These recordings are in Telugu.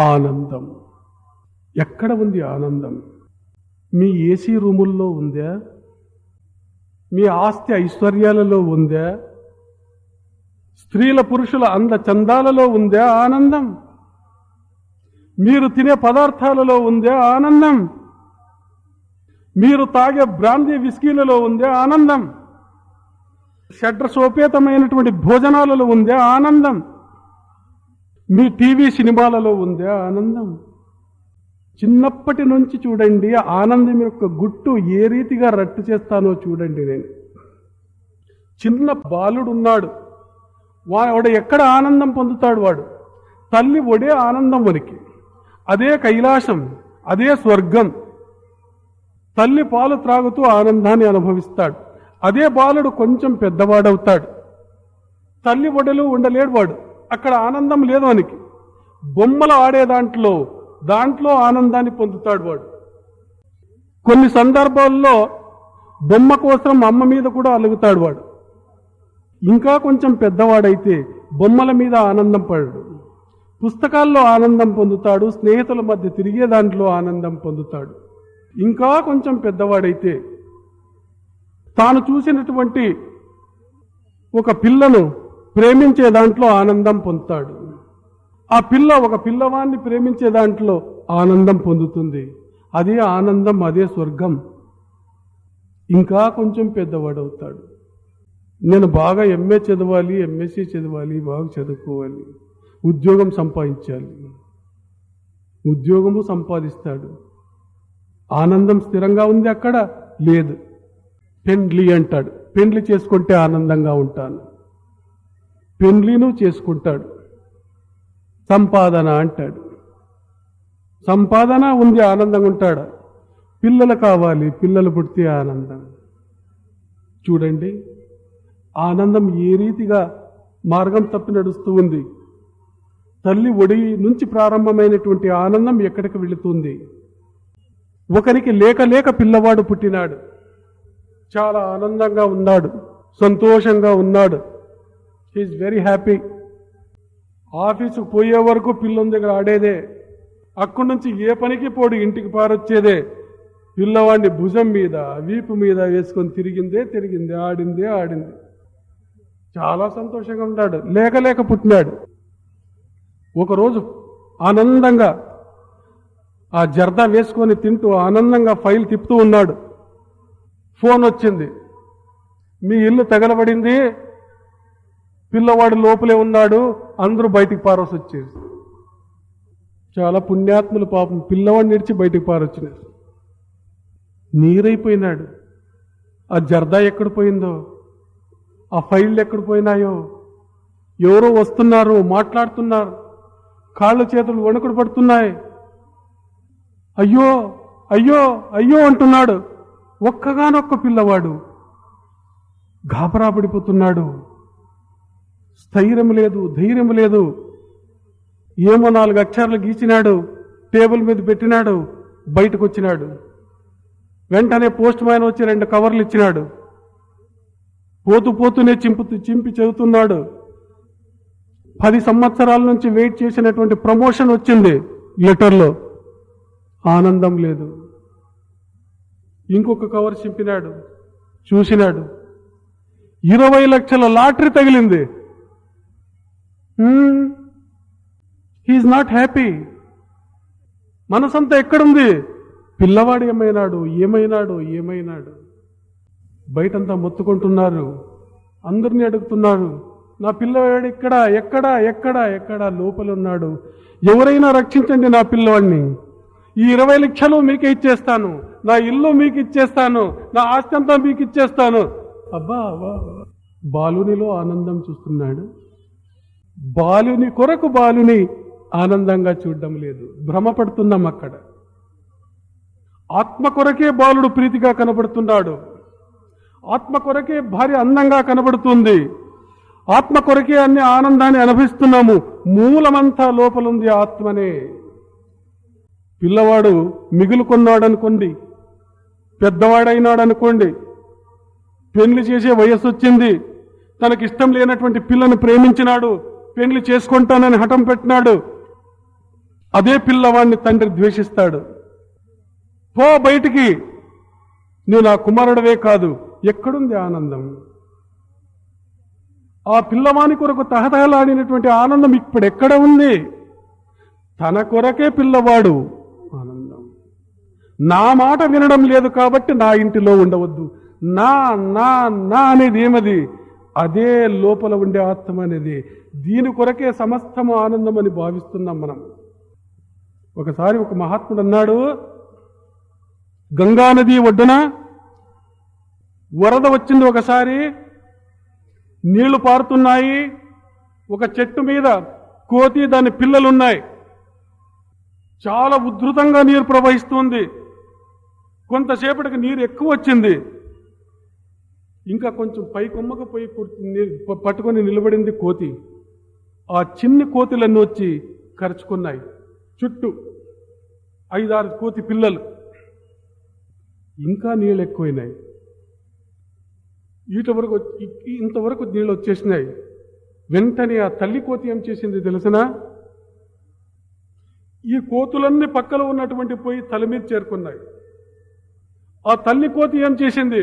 ఆనందం. ఎక్కడ ఉంది ఆనందం? మీ ఏసీ రూముల్లో ఉందా? మీ ఆస్తి ఐశ్వర్యాలలో ఉందా? స్త్రీల పురుషుల అంద చందాలలో ఉందా ఆనందం? మీరు తినే పదార్థాలలో ఉందా ఆనందం? మీరు తాగే బ్రాందీ విస్కీలలో ఉందే ఆనందం? షడ్ర సోపేతమైనటువంటి భోజనాలలో ఉందే ఆనందం? మీ టీవీ సినిమాలలో ఉందే ఆనందం. చిన్నప్పటి నుంచి చూడండి ఆనందం యొక్క గుట్టు ఏ రీతిగా రట్టు చేస్తానో చూడండి నేను. చిన్న బాలుడు ఉన్నాడు. వాడు ఎక్కడ ఆనందం పొందుతాడు వాడు? తల్లి ఒడే ఆనందం వనికి అదే కైలాసం అదే స్వర్గం. తల్లి పాలు త్రాగుతూ ఆనందాన్ని అనుభవిస్తాడు. అదే బాలుడు కొంచెం పెద్దవాడవుతాడు. తల్లి ఒడలు ఉండలేడు వాడు. అక్కడ ఆనందం లేదు వానికి. బొమ్మలు ఆడే దాంట్లో దాంట్లో ఆనందాన్ని పొందుతాడు వాడు. కొన్ని సందర్భాల్లో బొమ్మ కోసం అమ్మ మీద కూడా అలుగుతాడు వాడు. ఇంకా కొంచెం పెద్దవాడైతే బొమ్మల మీద ఆనందం పడడు. పుస్తకాల్లో ఆనందం పొందుతాడు స్నేహితుల మధ్య తిరిగే దాంట్లో ఆనందం పొందుతాడు. ఇంకా కొంచెం పెద్దవాడైతే తాను చూసినటువంటి ఒక పిల్లను ప్రేమించే దాంట్లో ఆనందం పొందుతాడు. ఆ పిల్ల ఒక పిల్లవాన్ని ప్రేమించే దాంట్లో ఆనందం పొందుతుంది. అదే ఆనందం అదే స్వర్గం. ఇంకా కొంచెం పెద్దవాడవుతాడు. నేను బాగా ఎంఏ చదవాలి ఎంఎస్సీ చదవాలి బాగా చదువుకోవాలి. ఉద్యోగం సంపాదించాలి. ఉద్యోగము సంపాదిస్తాడు. ఆనందం స్థిరంగా ఉంది అక్కడ? లేదు. పెండ్లి అంటాడు. పెండ్లి చేసుకుంటే ఆనందంగా ఉంటాను. పెండ్లిను చేసుకుంటాడు. సంపాదన అంటాడు. సంపాదన ఉంది ఆనందంగా ఉంటాడు. పిల్లలు కావాలి పిల్లలు పుడితే ఆనందం. చూడండి ఆనందం ఏ రీతిగా మార్గం తప్పి నడుస్తూ ఉంది. తల్లి ఒడి నుంచి ప్రారంభమైనటువంటి ఆనందం ఎక్కడికి వెళుతుంది? ఒకరికి లేక లేక పిల్లవాడు పుట్టినాడు. చాలా ఆనందంగా ఉన్నాడు సంతోషంగా ఉన్నాడు. ఈజ్ వెరీ హ్యాపీ ఆఫీసుకు పోయే వరకు పిల్లం దగ్గర ఆడేదే. అక్కడి నుంచి ఏ పనికి పోడు ఇంటికి పారొచ్చేదే. పిల్లవాడిని భుజం మీద వీపు మీద వేసుకొని తిరిగిందే తిరిగిందే ఆడిందే ఆడింది. చాలా సంతోషంగా ఉన్నాడు లేక లేక పుట్టినాడు. ఒకరోజు ఆనందంగా ఆ జర్దా వేసుకొని తింటూ ఆనందంగా ఫైల్ తిప్పుతూ ఉన్నాడు. ఫోన్ వచ్చింది. మీ ఇల్లు తగలబడింది. పిల్లవాడు లోపలే ఉన్నాడు అందరూ బయటికి పారోసి వచ్చేది. చాలా పుణ్యాత్ములు పాపం పిల్లవాడిని నిడిచి బయటికి పారొచ్చినారు. నీరైపోయినాడు. ఆ జర్దా ఎక్కడ పోయిందో ఆ ఫైళ్ళు ఎక్కడ పోయినాయో ఎవరో వస్తున్నారు మాట్లాడుతున్నారు కాళ్ళు చేతులు వణుకుడు పడుతున్నాయి. అయ్యో అయ్యో అయ్యో అంటున్నాడు. ఒక్కగానొక్క పిల్లవాడు గాబరా పడిపోతున్నాడు స్థైర్యం లేదు ధైర్యం లేదు. ఏమో నాలుగు అక్షరాలు గీచినాడు టేబుల్ మీద పెట్టినాడు బయటకు వచ్చినాడు. వెంటనే పోస్ట్ మ్యాన్ వచ్చి రెండు కవర్లు ఇచ్చినాడు. పోతూ పోతూనే చింపు చింపి చెబుతున్నాడు పది సంవత్సరాల నుంచి వెయిట్ చేసినటువంటి ప్రమోషన్ వచ్చింది లెటర్లో. ఆనందం లేదు. ఇంకొక కవర్ చింపినాడు చూసినాడు. ఇరవై లక్షల లాటరీ తగిలింది. హీఈస్ నాట్ హ్యాపీ మనసంతా ఎక్కడుంది? పిల్లవాడు ఏమైనాడు? ఏమైనాడు? ఏమైనాడు? బయటంతా మొత్తుకుంటున్నారు. అందరినీ అడుగుతున్నారు. నా పిల్లవాడు ఇక్కడ ఎక్కడ? ఎక్కడ? ఎక్కడ? లోపల ఉన్నాడు ఎవరైనా రక్షించండి నా పిల్లవాడిని. ఈ ఇరవై లక్షలు మీకు ఇచ్చేస్తాను. నా ఇల్లు మీకు ఇచ్చేస్తాను. నా ఆస్తి అంతా మీకు ఇచ్చేస్తాను. అబ్బా అబ్బా అబ్బా. బాలునిలో ఆనందం చూస్తున్నాడు. బాలుని కొరకు బాలుని ఆనందంగా చూడడం లేదు. భ్రమపడుతున్నాం అక్కడ. ఆత్మ కొరకే బాలుడు ప్రీతిగా కనబడుతున్నాడు. ఆత్మ కొరకే భార్య అందంగా కనబడుతుంది. ఆత్మ కొరకే అన్ని ఆనందాన్ని అనుభవిస్తున్నాము. మూలమంతా లోపలుంది ఆత్మనే. పిల్లవాడు మిగులు పెద్దవాడైనాడనుకోండి అనుకోండి పెళ్ళి చేసే వయస్సు వచ్చింది తనకిష్టం లేనటువంటి పిల్లను ప్రేమించినాడు పెళ్ళి చేసుకుంటానని హఠం పెట్టినాడు. అదే పిల్లవాడిని తండ్రి ద్వేషిస్తాడు. పో బయటికి. నువ్వు నా కుమారుడవే కాదు ఎక్కడుంది ఆనందం? ఆ పిల్లవాని కొరకు తహతహలాడినటువంటి ఆనందం ఇప్పుడు ఎక్కడ ఉంది? తన కొరకే పిల్లవాడు ఆనందం. నా మాట వినడం లేదు కాబట్టి నా ఇంటిలో ఉండవద్దు. నా నా నా అనేది ఏమది? అదే లోపల ఉండే ఆత్మ అనేది. దీని కొరకే సమస్తము ఆనందం అని భావిస్తున్నాం మనం. ఒకసారి ఒక మహాత్ముడు అన్నాడు గంగా నది ఒడ్డున వరద వచ్చింది ఒకసారి నీళ్ళు పారుతున్నాయి ఒక చెట్టు మీద కోతి దాని పిల్లలున్నాయి. చాలా ఉధృతంగా నీరు ప్రవహిస్తుంది. కొంతసేపటికి నీరు ఎక్కువ వచ్చింది. ఇంకా కొంచెం పై కొమ్మకు పోయి కూర్చు- పట్టుకొని నిలబడింది కోతి. ఆ చిన్ని కోతులన్నీ వచ్చి కరుచుకున్నాయి. చుట్టూ ఐదారు కోతి పిల్లలు. ఇంకా నీళ్ళు ఎక్కువైనాయి ఈట వరకు ఇంతవరకు నీళ్ళు వచ్చేసినాయి వెంటనే ఆ తల్లి కోతి ఏం చేసింది తెలిసినా? ఈ కోతులన్నీ పక్కలో ఉన్నటువంటి పోయి తల మీద చేరుకున్నాయి. ఆ తల్లి కోతి ఏం చేసింది?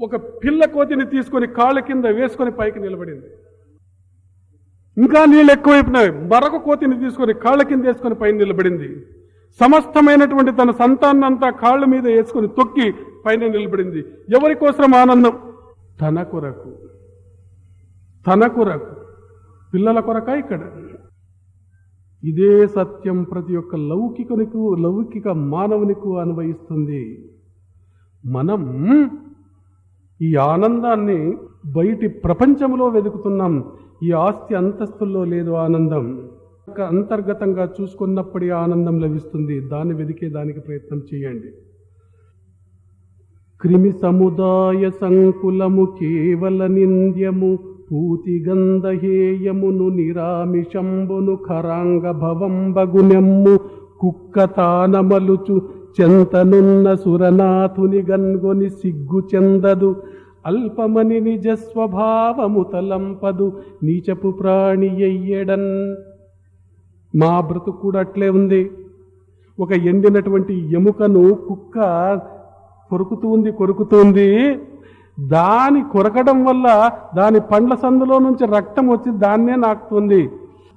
ఒక పిల్ల కోతిని తీసుకొని కాళ్ళ కింద వేసుకొని పైకి నిలబడింది. ఇంకా నీళ్ళు ఎక్కువైపోయినాయి. మరొక కోతిని తీసుకొని కాళ్ళ కింద వేసుకొని పైన నిలబడింది. సమస్తమైనటువంటి తన సంతానంతా కాళ్ళ మీద వేసుకొని తొక్కి పైన నిలబడింది. ఎవరి కోసం ఆనందం? తన కొరకు. తన కొరకు. పిల్లల కొరక ఇక్కడ? ఇదే సత్యం ప్రతి ఒక్క లౌకికునికు లౌకిక మానవునికు అనుభవిస్తుంది. మనం ఈ ఆనందాన్ని బయటి ప్రపంచంలో వెతుకుతున్నాం. ఈ ఆస్తి అంతస్తుల్లో లేదు ఆనందం. అంతర్గతంగా చూసుకున్నప్పుడే ఆనందం లభిస్తుంది. దాన్ని వెదికే దానికి ప్రయత్నం చేయండి. క్రిమి సముదాయ సంకులము కేవల నింద్యము పూతి గంధహేయమును నిరామిషంబును ఖరాంగ భవంబగునెమ్ము కుక్క తానమలుచు చెంతనున్న సురనాథుని గన్గొని సిగ్గు చెందదు. అల్పమని నిజ స్వభావము తలంపదు నీచపు ప్రాణి ఎయ్యడన్. మా బ్రతుకు కూడా అట్లే ఉంది. ఒక ఎండినటువంటి ఎముకను కుక్క కొరుకుతూ ఉంది కొరుకుతుంది దాని కొరకడం వల్ల దాని పండ్ల సందులో నుంచి రక్తం వచ్చి దాన్నే నాకుతుంది.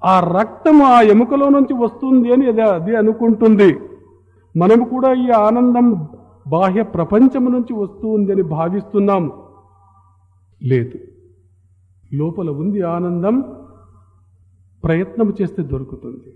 ఆ రక్తం ఆ ఎముకలో నుంచి వస్తుంది అని అది అది అనుకుంటుంది. మనము కూడా ఈ ఆనందం బాహ్య ప్రపంచం నుంచి వస్తుంది అని భావిస్తున్నాం లేదు. లోపల ఉంది ఆనందం ప్రయత్నం చేస్తే దొరుకుతుంది.